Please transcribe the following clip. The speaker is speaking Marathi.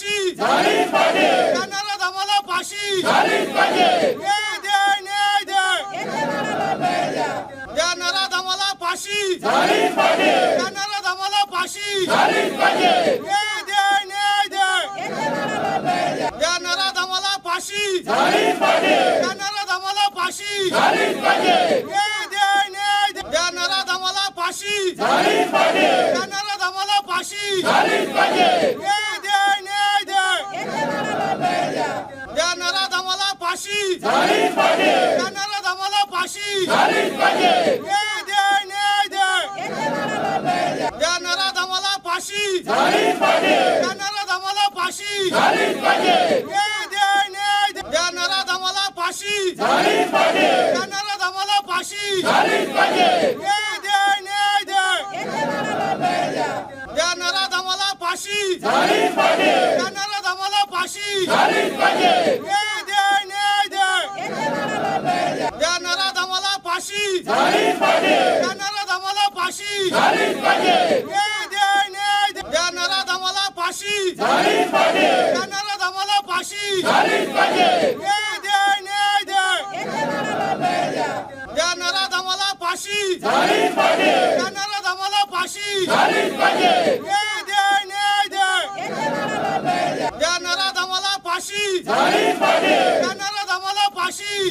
फाशी. त्या नराधमाला फाशी. न्याय नराधमाला फाशी. त्या नराधमाला फाशी. न्याय फाशी. नराधमाला फाशी. न्याय फाशी. नराधमाला फाशी न्याय दे न्याय दे त्या फाशी. त्या नराधमाला फाशी. न्याय दे न्याय दे त्या नराधमाला फाशी. त्या नराधमाला फाशी. न्याय दे न्याय दे त्या नराधमाला फाशी. त्या नराधमाला फाशी. न्याय दे न्याय दे त्या नराधमाला फाशी. त्या नराधमाला फाशी. न्याय दे न्याय दे त्या नराधमाला फाशी. त्या नराधमाला फाशी. न्याय दे न्याय. दे त्या नराधमाला फाशी. त्या नराधमाला फाशी. न्याय दे न्याय दे त्या नराधमाला फाशी. त्या नराधमाला फाशी. न्याय दे न्याय दे त्या नराधमाला फाशी. त्या नराधमाला फाशी.